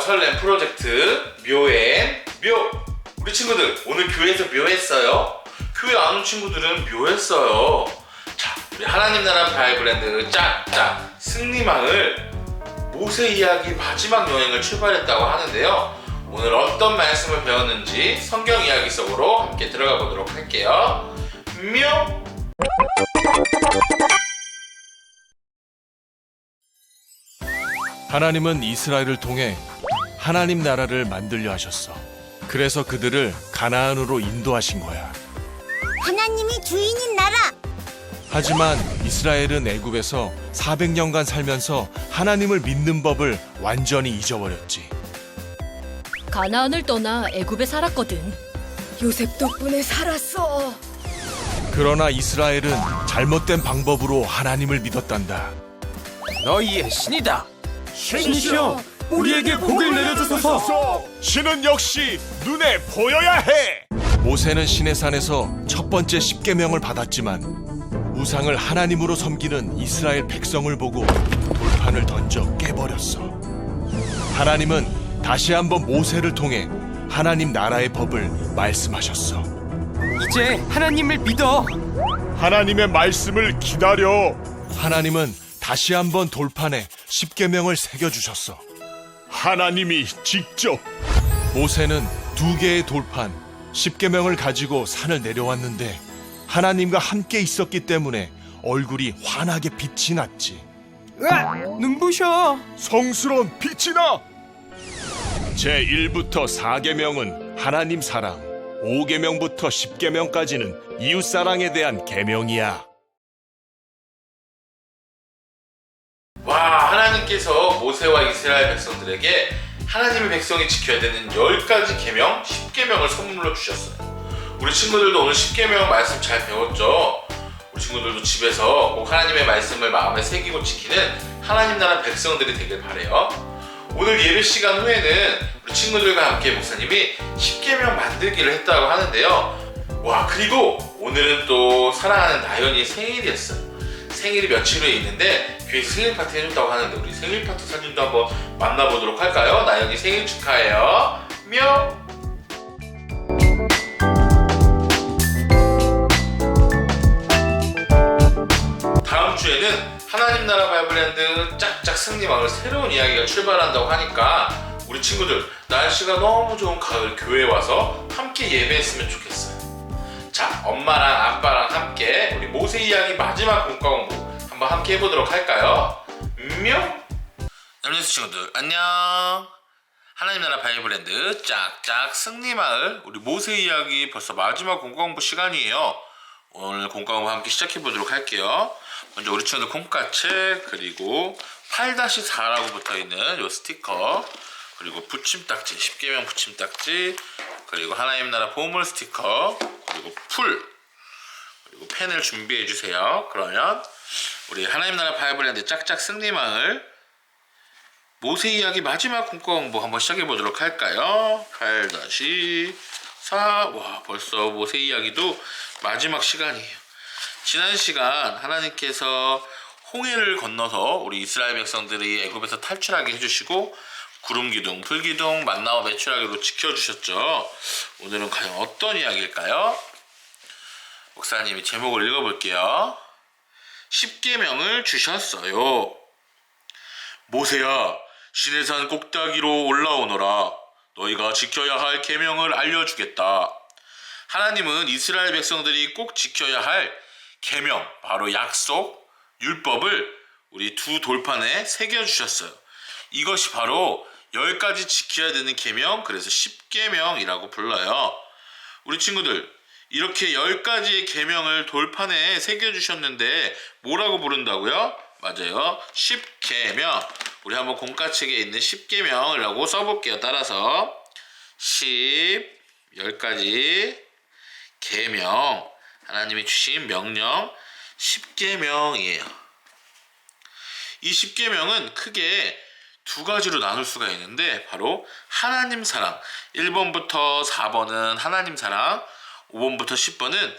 설렘 프로젝트 묘엔 묘. 우리 친구들 오늘 교회에서 묘했어요? 교회 안 온 친구들은 묘했어요. 자 우리 하나님 나라 바이블랜드 짝짝 승리망을 모세 이야기 마지막 여행을 출발했다고 하는데요. 오늘 어떤 말씀을 배웠는지 성경 이야기 속으로 함께 들어가 보도록 할게요. 묘. 하나님은 이스라엘을 통해 하나님 나라를 만들려 하셨어. 그래서 그들을 가나안으로 인도하신 거야. 하나님이 주인인 나라. 하지만 이스라엘은 애굽에서 400년간 살면서 하나님을 믿는 법을 완전히 잊어버렸지. 가나안을 떠나 애굽에 살았거든. 요셉 덕분에 살았어. 그러나 이스라엘은 잘못된 방법으로 하나님을 믿었단다. 너희의 신이다. 신이시여, 우리에게 복을 내려주소서. 신은 역시 눈에 보여야 해. 모세는 시내산에서 첫 번째 십계명을 받았지만 우상을 하나님으로 섬기는 이스라엘 백성을 보고 돌판을 던져 깨버렸어. 하나님은 다시 한번 모세를 통해 하나님 나라의 법을 말씀하셨어. 이제 하나님을 믿어. 하나님의 말씀을 기다려. 하나님은 다시 한번 돌판에 십계명을 새겨 주셨어. 하나님이 직접 모세는 두 개의 돌판 십계명을 가지고 산을 내려왔는데 하나님과 함께 있었기 때문에 얼굴이 환하게 빛이 났지. 으아, 눈부셔. 성스러운 빛이 나. 제 1부터 4계명은 하나님 사랑, 5계명부터 10계명까지는 이웃 사랑에 대한 계명이야. 하나님께서 모세와 이스라엘 백성들에게 하나님의 백성이 지켜야 되는 10가지 계명, 10계명을 선물로 주셨어요. 우리 친구들도 오늘 10계명 말씀 잘 배웠죠? 우리 친구들도 집에서 꼭 하나님의 말씀을 마음에 새기고 지키는 하나님 나라 백성들이 되길 바래요. 오늘 예배 시간 후에는 우리 친구들과 함께 목사님이 10계명 만들기를 했다고 하는데요. 와 그리고 오늘은 또 사랑하는 나연이 생일이었어요. 생일이 며칠 후에 있는데 교회에서 생일 파티 해준다고 하는데 우리 생일 파티 사진도 한번 만나보도록 할까요? 나연이 생일 축하해요. 뿅. 다음 주에는 하나님 나라 바이블랜드 짝짝 승리 마을 새로운 이야기가 출발한다고 하니까 우리 친구들 날씨가 너무 좋은 가을 교회에 와서 함께 예배했으면 좋겠어요. 자, 엄마랑 아빠랑 함께 우리 모세 이야기 마지막 공과 공부 한번 함께 해보도록 할까요? 뿅! 남녀 친구들 안녕. 하나님 나라 바이블랜드 짝짝 승리마을 우리 모세 이야기 벌써 마지막 공과 공부 시간이에요. 오늘 공과 공부 함께 시작해 보도록 할게요. 먼저 우리 친구들 콩깍책 그리고 8-4라고 붙어 있는 요 스티커 그리고 붙임딱지 10개명 붙임딱지 그리고 하나님 나라 보물 스티커 그리고 풀 그리고 펜을 준비해 주세요. 그러면 우리 하나님 나라 바이블랜드 짝짝 승리마을 모세 이야기 마지막 공과 공부 한번 시작해 보도록 할까요? 8-4 와 벌써 모세 이야기도 마지막 시간이에요. 지난 시간 하나님께서 홍해를 건너서 우리 이스라엘 백성들이 애굽에서 탈출하게 해주시고 구름 기둥, 불 기둥, 만나와 매출하기로 지켜주셨죠. 오늘은 과연 어떤 이야기일까요? 목사님이 제목을 읽어볼게요. 10계명을 주셨어요. 모세야, 시내산 꼭대기로 올라오너라. 너희가 지켜야 할 계명을 알려주겠다. 하나님은 이스라엘 백성들이 꼭 지켜야 할 계명, 바로 약속, 율법을 우리 두 돌판에 새겨 주셨어요. 이것이 바로 열 가지 지켜야 되는 계명, 그래서 10계명이라고 불러요. 우리 친구들 이렇게 열 가지의 계명을 돌판에 새겨 주셨는데 뭐라고 부른다고요? 맞아요. 10계명. 우리 한번 공과책에 있는 10계명이라고 써볼게요. 따라서 10 10가지 계명 하나님이 주신 명령 10계명이에요. 이 10계명은 크게 두 가지로 나눌 수가 있는데 바로 하나님 사랑 1번부터 4번은 하나님 사랑 5번부터 10번은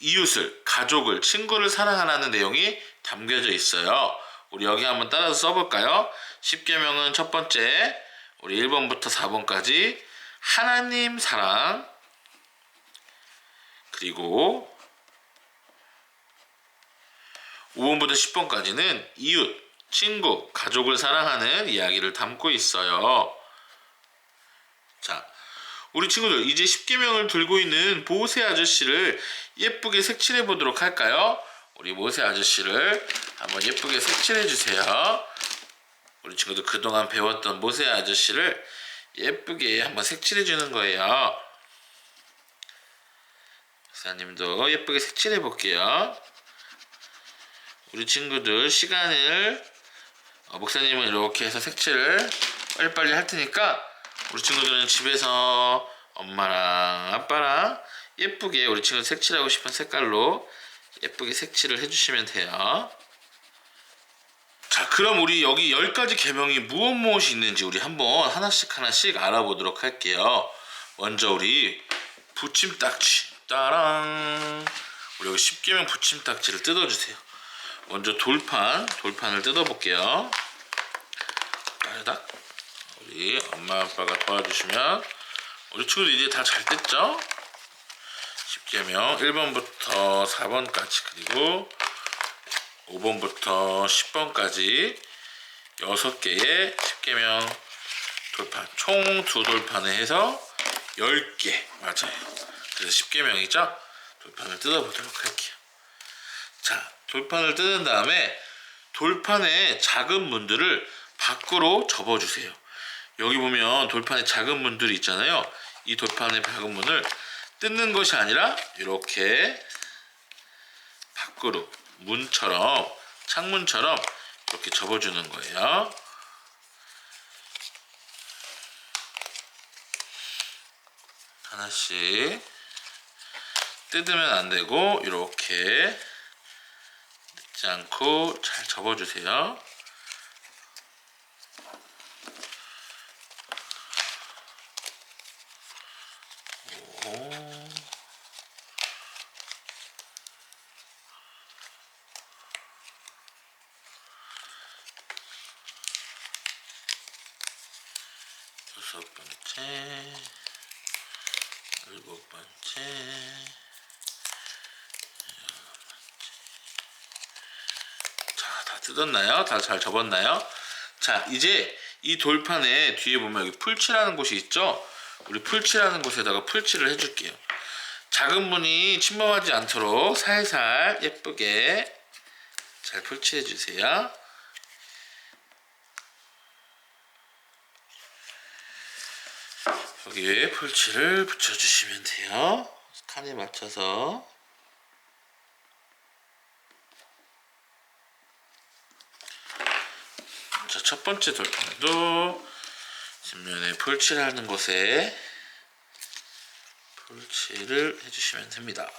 이웃을 가족을 친구를 사랑하라는 내용이 담겨져 있어요. 우리 여기 한번 따라서 써볼까요? 10계명은 첫 번째 우리 1번부터 4번까지 하나님 사랑 그리고 5번부터 10번까지는 이웃, 친구, 가족을 사랑하는 이야기를 담고 있어요. 자, 우리 친구들 이제 10개명을 들고 있는 모세 아저씨를 예쁘게 색칠해 보도록 할까요? 우리 모세 아저씨를 한번 예쁘게 색칠해 주세요. 우리 친구들 그동안 배웠던 모세 아저씨를 예쁘게 한번 색칠해 주는 거예요. 목사님도 예쁘게 색칠해 볼게요. 우리 친구들 시간을 어, 목사님은 이렇게 해서 색칠을 빨리빨리 할 테니까 우리 친구들은 집에서 엄마랑 아빠랑 예쁘게 우리 친구 색칠하고 싶은 색깔로 예쁘게 색칠을 해주시면 돼요. 자, 그럼 우리 여기 10가지 계명이 무엇 무엇이 있는지 우리 한번 하나씩 하나씩 알아보도록 할게요. 먼저 우리 붙임딱지. 따랑. 우리 여기 10개명 붙임딱지를 뜯어주세요. 먼저 돌판, 돌판을 뜯어볼게요. 따르닥. 우리 엄마 아빠가 도와주시면 우리 친구들 이제 다 잘 뜯죠? 10개명 1번부터 4번까지 그리고 5번부터 10번까지 6개의 10개명 돌판 총 두 돌판에 해서 10개 맞아요 그래서 10개명이죠 돌판을 뜯어보도록 할게요 자 돌판을 뜯은 다음에 돌판의 작은 문들을 밖으로 접어주세요 여기 보면 돌판에 작은 문들이 있잖아요 이 돌판의 작은 문을 뜯는 것이 아니라 이렇게 밖으로 문처럼 창문처럼 이렇게 접어주는 거예요. 하나씩 뜯으면 안 되고 이렇게 늦지 않고 잘 접어주세요. 오. 여섯 번째, 일곱 번째, 자, 다 뜯었나요? 다 잘 접었나요? 자, 이제 이 돌판에 뒤에 보면 여기 풀칠하는 곳이 있죠? 우리 풀칠하는 곳에다가 풀칠을 해줄게요. 작은 문이 침범하지 않도록 살살 예쁘게 잘 풀칠해 주세요. 여기에 풀칠을 붙여주시면 돼요. 칸에 맞춰서. 자, 첫 번째 돌판도 뒷면에 풀칠하는 곳에 풀칠을 해주시면 됩니다.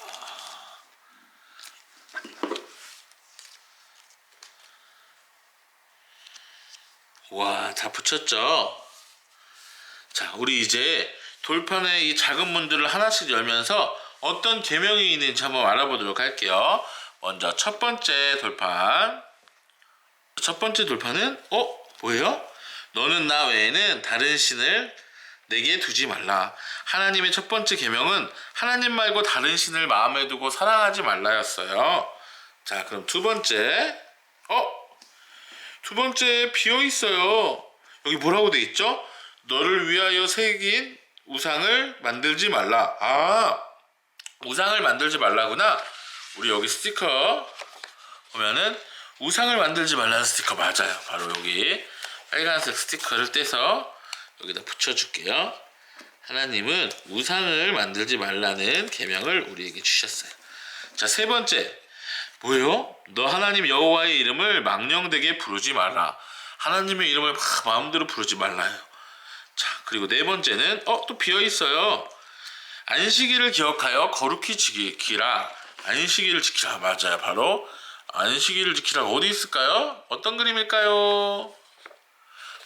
와, 다 붙였죠? 자, 우리 이제 돌판의 이 작은 문들을 하나씩 열면서 어떤 계명이 있는지 한번 알아보도록 할게요. 먼저 첫 번째 돌판. 첫 번째 돌판은 어? 뭐예요? 너는 나 외에는 다른 신을 내게 두지 말라. 하나님의 첫 번째 계명은 하나님 말고 다른 신을 마음에 두고 사랑하지 말라였어요. 자, 그럼 두 번째. 어? 두 번째 비어 있어요. 여기 뭐라고 돼 있죠? 너를 위하여 새긴 우상을 만들지 말라. 아, 우상을 만들지 말라구나. 우리 여기 스티커 보면은 우상을 만들지 말라는 스티커 맞아요. 바로 여기 빨간색 스티커를 떼서 여기다 붙여줄게요. 하나님은 우상을 만들지 말라는 계명을 우리에게 주셨어요. 자, 세 번째. 뭐예요? 너 하나님 여호와의 이름을 망령되게 부르지 말라. 하나님의 이름을 막 마음대로 부르지 말라요. 자, 그리고 네 번째는 어, 또 비어 있어요. 안식일을 기억하여 거룩히 지키라. 안식일을 지키라. 맞아요. 바로 안식일을 지키라. 어디 있을까요? 어떤 그림일까요?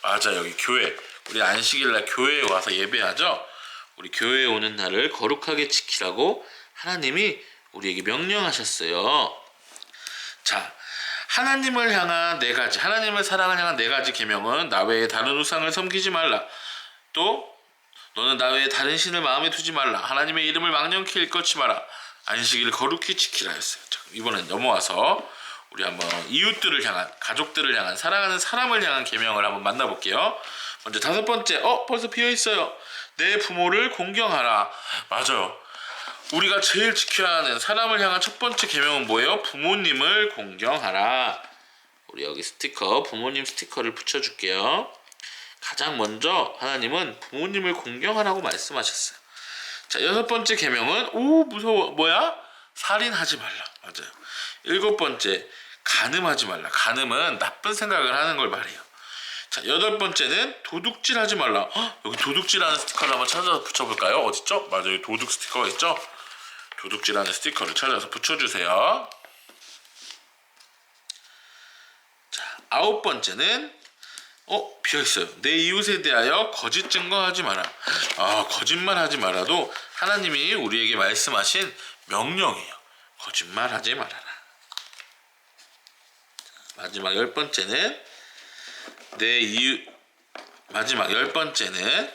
맞아. 여기 교회. 우리 안식일 날 교회에 와서 예배하죠. 우리 교회에 오는 날을 거룩하게 지키라고 하나님이 우리에게 명령하셨어요. 자, 하나님을 향한 네 가지, 하나님을 사랑을 향한 네 가지 계명은 나 외에 다른 우상을 섬기지 말라. 또 너는 나 외에 다른 신을 마음에 두지 말라. 하나님의 이름을 망령케 일컫지 마라. 안식일을 거룩히 지키라 했어요. 자, 이번엔 넘어와서 우리 한번 이웃들을 향한 가족들을 향한 사랑하는 사람을 향한 계명을 한번 만나볼게요. 먼저 다섯 번째, 어 벌써 비어 있어요. 내 부모를 공경하라. 맞아요. 우리가 제일 지켜야 하는 사람을 향한 첫 번째 계명은 뭐예요? 부모님을 공경하라. 우리 여기 스티커 부모님 스티커를 붙여줄게요. 가장 먼저 하나님은 부모님을 공경하라고 말씀하셨어요. 자 여섯 번째 계명은 오 무서워 뭐야? 살인하지 말라. 맞아요. 일곱 번째 간음하지 말라. 간음은 나쁜 생각을 하는 걸 말해요. 자 여덟 번째는 도둑질 하지 말라. 헉, 여기 도둑질하는 스티커를 한번 찾아서 붙여볼까요? 어딨죠? 맞아요. 여기 도둑 스티커가 있죠? 도둑질하는 스티커를 찾아서 붙여주세요. 자 아홉 번째는 어 비어 있어요. 내 이웃에 대하여 거짓 증거하지 마라. 아 거짓말하지 말아도 하나님이 우리에게 말씀하신 명령이에요. 거짓말하지 말아라. 자, 마지막 열 번째는 내 이웃 마지막 열 번째는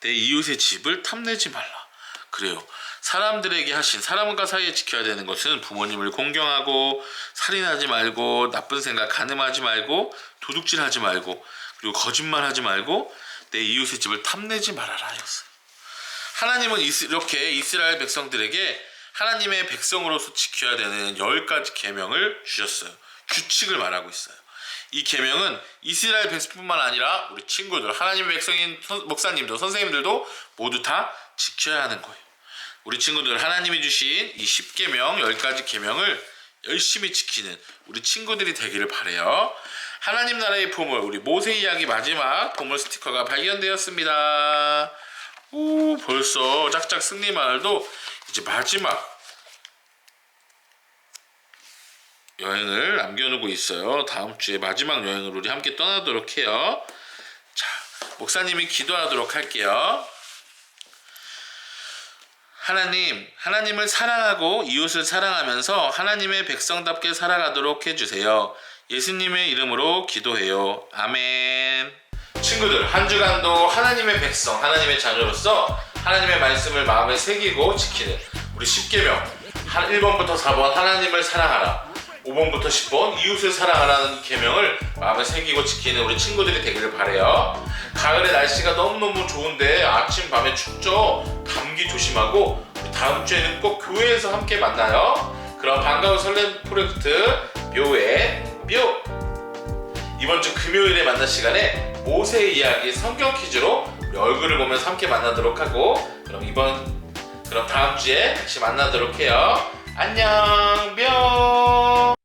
내 이웃의 집을 탐내지 말라. 그래요. 사람들에게 하신 사람과 사이에 지켜야 되는 것은 부모님을 공경하고 살인하지 말고 나쁜 생각 가늠하지 말고 도둑질하지 말고 그리고 거짓말하지 말고 내 이웃의 집을 탐내지 말아라 하였어요. 하나님은 이스- 이렇게 이스라엘 백성들에게 하나님의 백성으로서 지켜야 되는 열 가지 계명을 주셨어요. 규칙을 말하고 있어요. 이 계명은 이스라엘 백성뿐만 아니라 우리 친구들, 하나님의 백성인 선- 목사님들, 선생님들도 모두 다 지켜야 하는 거예요. 우리 친구들 하나님이 주신 이 10계명, 10가지 계명을 열심히 지키는 우리 친구들이 되기를 바래요. 하나님 나라의 보물, 우리 모세 이야기 마지막 보물 스티커가 발견되었습니다. 오, 벌써 짝짝 승리 마을도 이제 마지막 여행을 남겨놓고 있어요. 다음 주에 마지막 여행을 우리 함께 떠나도록 해요. 자, 목사님이 기도하도록 할게요. 하나님, 하나님을 사랑하고 이웃을 사랑하면서 하나님의 백성답게 살아가도록 해주세요. 예수님의 이름으로 기도해요. 아멘. 친구들, 한 주간도 하나님의 백성, 하나님의 자녀로서 하나님의 말씀을 마음에 새기고 지키는 우리 10계명 1번부터 4번 하나님을 사랑하라. 5번부터 10번 이웃을 사랑하라는 이 계명을 마음에 새기고 지키는 우리 친구들이 되기를 바래요. 가을에 날씨가 너무너무 좋은데 아침 밤에 춥죠. 감기 조심하고 다음 주에는 꼭 교회에서 함께 만나요. 그럼 반가운 설렘 프로젝트 묘의 묘 이번 주 금요일에 만날 시간에 모세 이야기 성경 퀴즈로 얼굴을 보면서 함께 만나도록 하고 그럼 이번 그럼 다음 주에 다시 만나도록 해요. 안녕 뿅